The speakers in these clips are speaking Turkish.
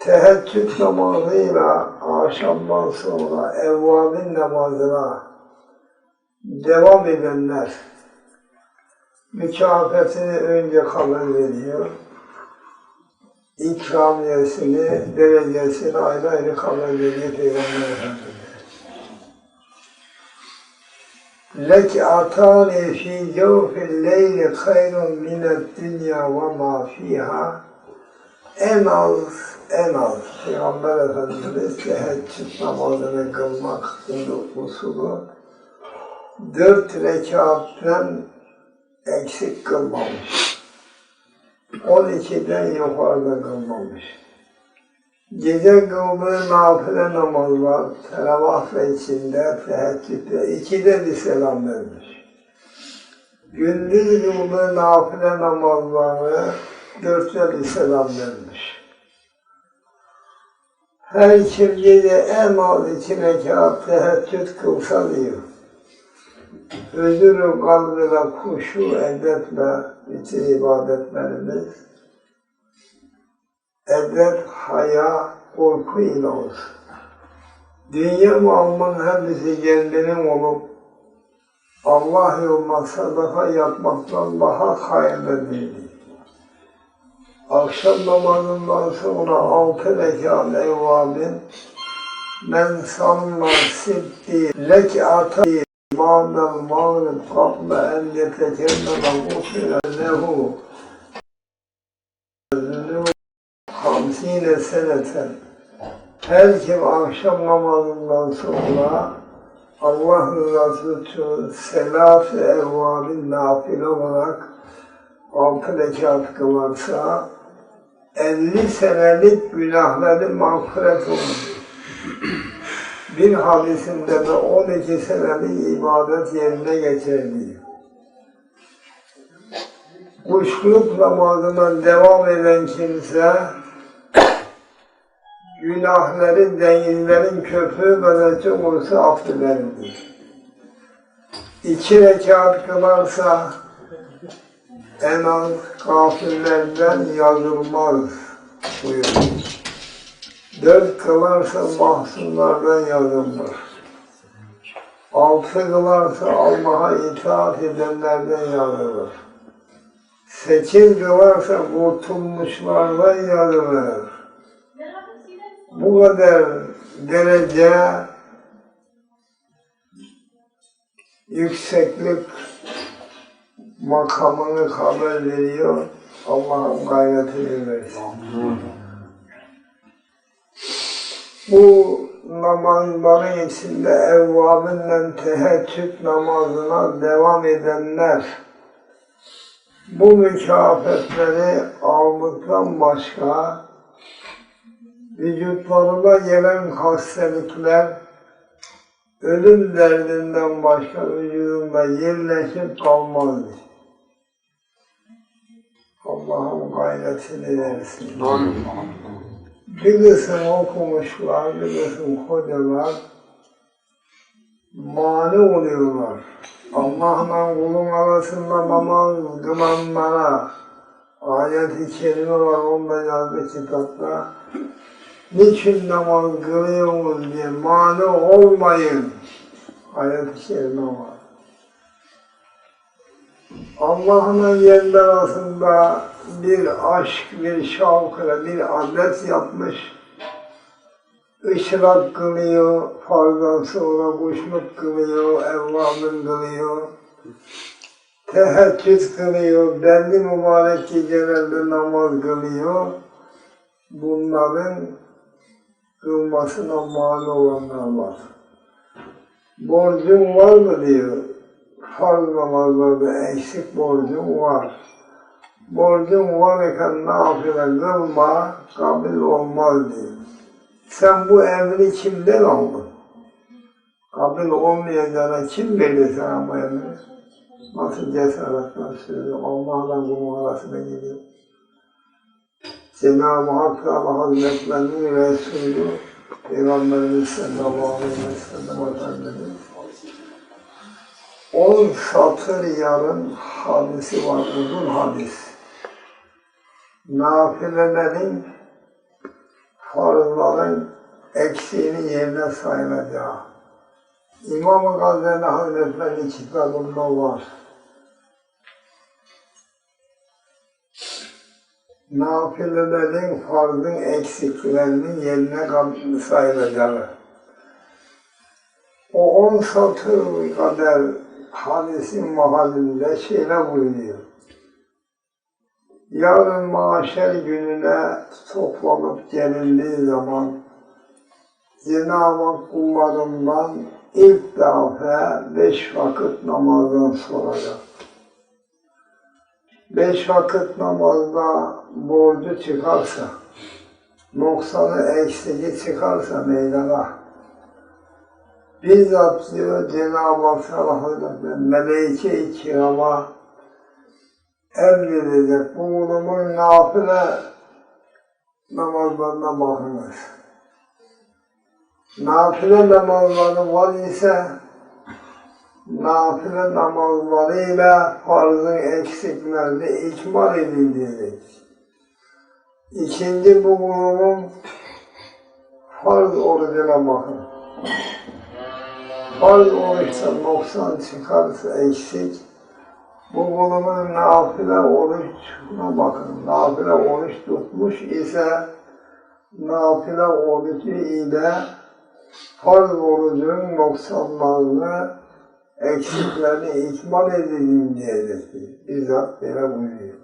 teheccüd namazıyla akşamdan sonra evvabin namazına devam edenler mükafatını önce haber veriyor. İkramiyesini, derecesini ayrı ayrı haber veriyor Peygamber Efendimiz. Atani fi cevfil leyli hayrun mined dünya ve ma fiha en az en az Peygamber Efendimiz teheccüd namazını kılmak usulü dört rekattan eksik kılmamış. 12'den yukarıda kılmamış. Gece kıldığı nafile namazlar, teravih ve içinde, teheccüde, ikide bir selam vermiş. Gündüz kıldığı nafile namazları dörtte bir selam vermiş. Her kim gece en az iki rekat teheccüd kılsa diyor. Özür-ü kalbine kuşu edetle bütün ibadetlerimiz edep, haya, korku ile olsun. Dünya malının hepsi kendinin olup Allah yoluna sadaka yapmaktan daha hayırlı değildir. Akşam namazından sonra altı rekat evvabin men sanma sitti lek'ata ma'nel mağrib kable en yetekelleme gufire lehu hamsine seneten. Her kim akşam namazından sonra Allah rızası için selat-ı evvabin nafile olarak altı rekat kılarsa 50 senelik günahları mağfiret olur. Bir hadisinde de 12 senelik ibadet yerine geçer diyor. Kuşluk namazına devam eden kimse günahları denizlerin köpüğü kadar olursa affedilir. İki rekat kılarsa en az kafirlerden yazılmaz buyuruyor. Dört kılarsa mahzunlardan yazılır. Altı kılarsa Allah'a itaat edenlerden yazılır. Sekiz kılarsa kurtulmuşlardan yazılır. Bu kadar derece yükseklik makamını haber veriyor. Allah'ın gayretini. Bu namazların içinde evvabinle teheccüd namazına devam edenler bu mükafatları aldıktan başka vücutlarına gelen hastalıklar ölüm derdinden başka vücudunda yerleşip kalmaz. Allah'ın gayretini versin. Bir kısım okumuşlar, bir kısım hocalar mani oluyorlar. Allah'la kulun arasında namaz kılanlara ayet-i kerime var onda yazdı kitapta. Niçin namaz kılıyorsunuz diye mani olmayın. Ayet-i kerime var. Allah'la kendi arasında bir aşk, bir şavkla, bir adet yapmış. Işrak kılıyor, farzdan sonra kuşluk kılıyor, evvabın kılıyor. Teheccüd kılıyor, belli mübarek gecelerde namaz kılıyor. Bunların kılmasına mal olanlar var. Borcun var mı diyor. Farz namazlarda eksik borcun var. Borcun var iken nafile kılma, kabul olmaz diyor. Sen bu emri kimden aldın? Kabul olmayacağına kim verdi sana bu emri? Nasıl cesaretle söylüyor, Allah'la bunun arasına gidiyor. Cenab-ı Hak Teala Hazretlerinin Resulü Peygamberimiz sallallahu aleyhi ve sellem Efendimiz on satır yarım hadisi var, uzun hadis. Nafilelerin farzların eksiğini yerine sayılacağı. İmam-ı Gazali Hazretleri kitabında var. Nafilelerin farzın eksiklerinin yerine sayılacağı. O on satır kadar hadisin mahallinde şeyle buyuruyor. Yarın mahşer gününe toplanıp gelindiği zaman Cenab-ı kullarından ilk defa beş vakit namazdan soracak. Beş vakit namazda borcu çıkarsa, noksanı eksiki çıkarsa meydana, bizzat diyor Cenab-ı Hak Hazretleri meleike-i kirama emredecek. Bu kulumun nafile namazlarına bakınız. Nafile namazları var ise nafile namazlarıyla farzın eksiklerini ikmal diyecek. İkinci bu kulumun farz orucuna bakın. Farz oruçta noksan çıkarsa eksik, bu kulumun nafile oruçuna bakın. Nafile oruç tutmuş ise nafile orucu ile farz orucun noksanlarını, eksiklerini ikmal edin diyecektir. Bizzat böyle buyuruyor.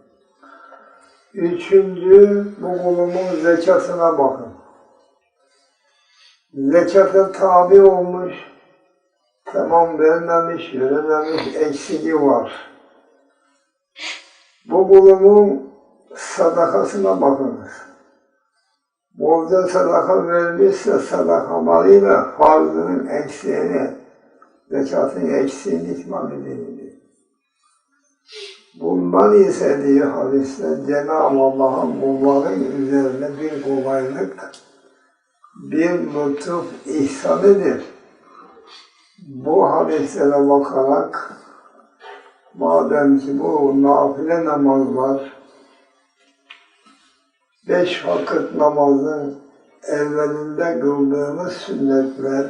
Üçüncü, bu kulumun zekatına bakın. Zekata tabi olmuş, tamam vermemiş, verememiş, eksiği var. Bu kulumun sadakasına bakınız. Bolca sadaka vermişse sadakalarıyla farzının eksiğini, zekatın eksiğini ikmal edildi. Bundan ise diyor hadiste Cenab-ı Allah'ın bunların üzerine bir kolaylık, bir lütuf ihsanıdır. Bu hadislere bakarak madem ki bu nafile namazlar beş vakit namazın evvelinde kıldığımız sünnetler,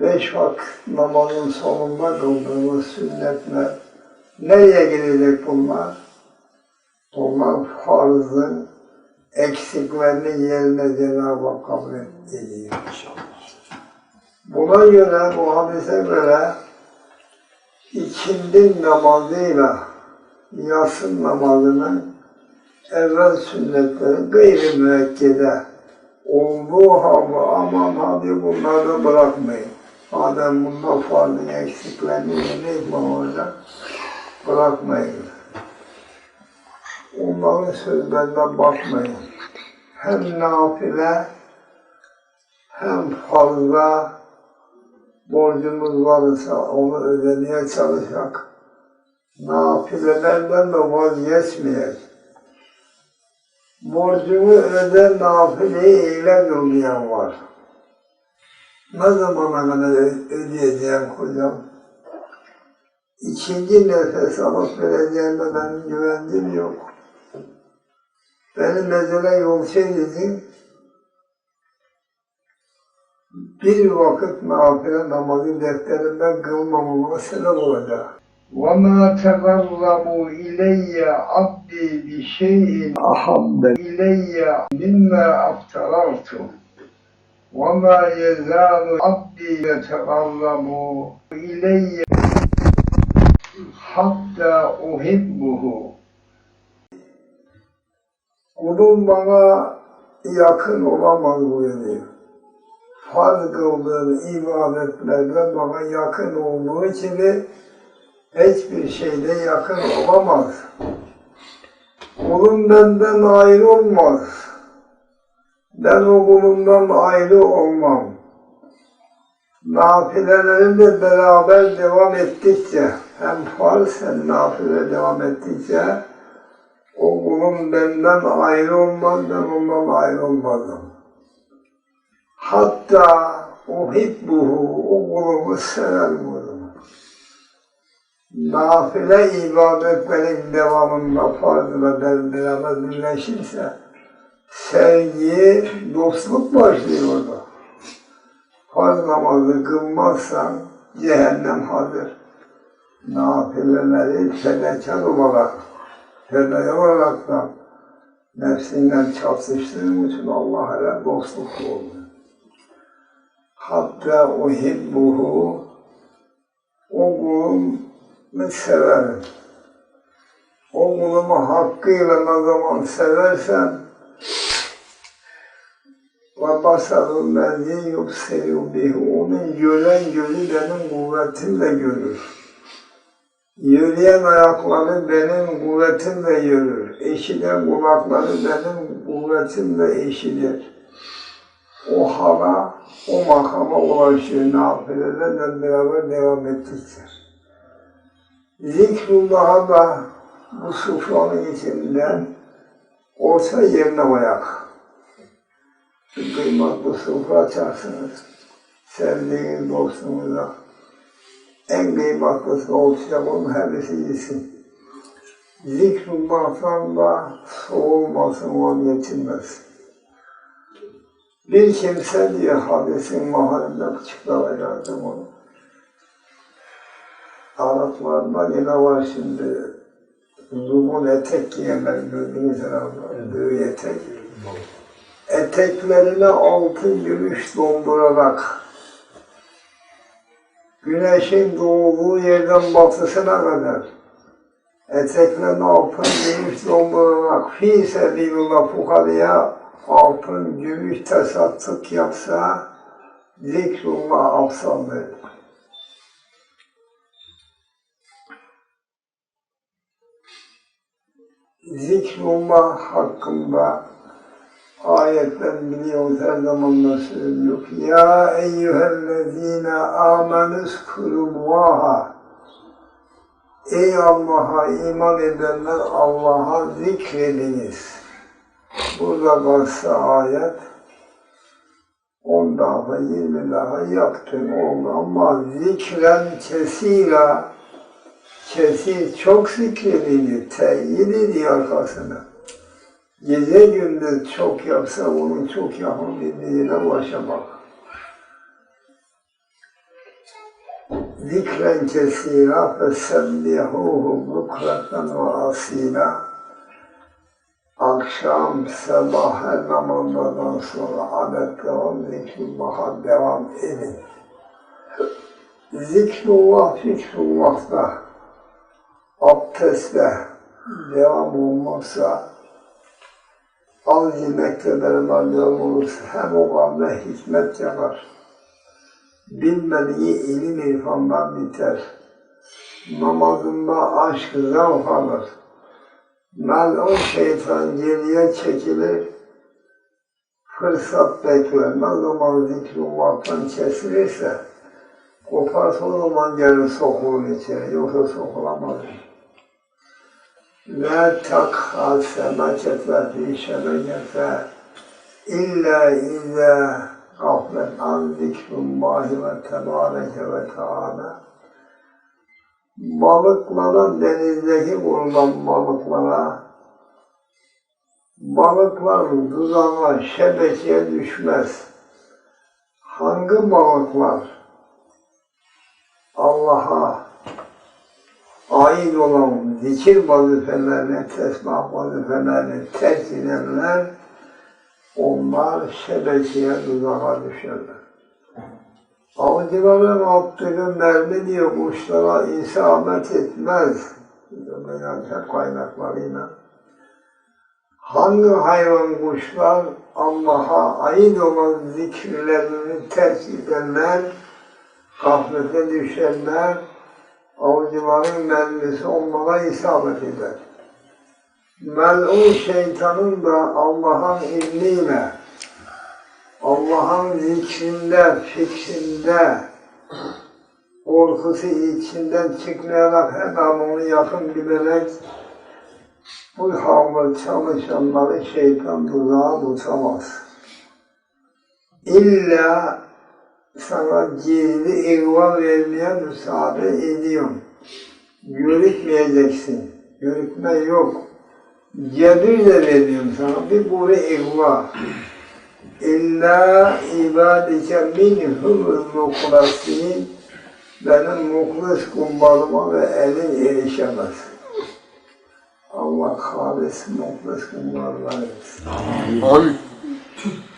beş vakit namazın sonunda kıldığımız sünnetler, nereye gelecek bunlar? Bunlar farzın eksiklerini yerine Cenab-ı Hak kabul ediyor. Buna göre, bu hadise göre ikindi namazıyla yasın namazının evvel sünnetleri gayri müekkede olduğu halde aman hadi bunları da bırakmayın. Madem bunda farzın eksiklerini ikmal olacak, bırakmayın. Onların sözlerine bakmayın. Hem nafile hem fazla borcumuz varsa onu ödemeye çalışacak. Nafilelerden de vazgeçmeyecek. Borcunu öde nafileyi eyle kılmayan var. Ne zamana kadar ödeyeceğim hocam? İkinci nefes alıp vereceğime benim güvencim yok. Benim mezele yol bir vakit nafile namazı defterimden kılmamama sebep olacak. وَمَا تَقَرَّبُوا إِلَيَّ عَبْدِي بِشَيْءٍ أَحَبَّ إِلَيَّ مِمَّا أَفْتَرَرْتُ وَمَا يَزَالُ عَبْدِي يَتَقَرَّبُ إِلَيَّ حَتَّى أُحِبُّهُ Kulum bana yakın olamaz buyuruyor. Farz kıldığım ibadetlerle bana yakın olduğu için hiçbir şeyde yakın olamaz. Kulum benden ayrı olmaz. Ben o kulumdan ayrı olmam. Nafileleri de beraber devam ettikçe, hem farz hem nafile devam ettikçe, o kulum benden ayrı olmaz, ben ondan ayrı olmazım. Hatta uhibbuhu, o kulumu sever bulurum. Nafile ibadetlerin devamında farzla beraber birleşirse, sevgi, dostluk başlıyor orada. Farz namazı kılmazsan cehennem hazır. Nafileleri fedakar olarak, fedaya olarak da nefsinden çatıştığın için Allah ile dostluk oldu. Hatta uhibbuhu o kulumu severim. O kulumu hakkıyla ne zaman seversen ve basarul lezi yubsiru bihi onun gören gözü benim kuvvetimle görür. Yürüyen ayakları benim kuvvetimle yürür. Eşiten kulakları benim kuvvetimle eşidir. O hala, o makama ulaşıyor nafilelerle beraber devam ettikçe. Zikrullah'a da bu sufranın içinden orta yerine koyak. Bir kıymetli sofra açarsınız. Sevdiğiniz dostunuza. En kıymetlisi olacak onun hepsi yesin. Zikrullah'tan da soğulmasın, vazgeçilmesin. Bir kimse diye hadisin mahallinde bıçıklara yardım onu. Araplarda yine var şimdi. Lumun etek giyenler gördünüz herhalde. Büyük etek. Eteklerine altın gümüş doldurarak güneşin doğduğu yerden batısına kadar eteklerine altın gümüş doldurarak fi sebilullah fukaraya altın gümüş tesattük yapsa zikrullah afsaldır. Zikrullah hakkında ayetten biliyoruz her zaman da söylüyor. Ya eyyühellezine amenüskurullaha Ey Allah'a iman edenler Allah'a zikrediniz. Burada varsa ayet 10 daha 20 daha yaptın oldu ama zikren kesira kesir çok zikredildi, teyit ediyor arkasına. Gece gündüz çok yapsa onun çok yakın bildiğine ulaşamak. Zikren kesira fesebbihuhu bukratan ve asila. Akşam, sabah her namazlardan sonra adet devam, zikrullah'a devam edin. Zikrullah, fikrullah'ta, abdestle devam olmazsa az yemekle beraber devam olursa hem o kalbe hikmet yapar. Bilmediği ilim irfandan biter. Namazında aşk zavk alır. Melun şeytan geriye çekilir. Fırsat bekler. Ne zaman zikrullah'tan kesilirse koparsa o zaman gelir sokulur içeri. Yoksa sokulamaz. La takha semacete fi şebekete illa illa gaflet an zikrullahi ve tebareke ve teala. Balıklara, denizdeki vurulan balıklara, balıklar tuzağa, şebekeye düşmez. Hangi balıklar Allah'a ait olan zikir vazifelerini, tesbih vazifelerini terk edenler, onlar şebekeye tuzağa düşerler. Avcıların attığı mermi diyor kuşlara isabet etmez. Hep kaynaklarıyla. Hangi hayvan kuşlar Allah'a ait olan zikirlerini terk edenler, gaflete düşenler, avcıların mermisi onlara isabet eder. Mel'un şeytanın da Allah'ın ilmiyle, Allah'ın zikrinde, fikrinde, korkusu içinden çıkmayarak her an onu yakın bilerek bu havlu çalışanları şeytan tuzağa tutamaz. İlla sana gizli ihval vermeye müsaade ediyorum. Görükmeyeceksin. Görükme yok. Cebirle veriyorum sana. Bir buri ihva. İlla ibadike minhumul muklasin. Benim muhlis kumbalıma ve elin erişemez. Allah halis muhlis kumbarlar etsin. Amin.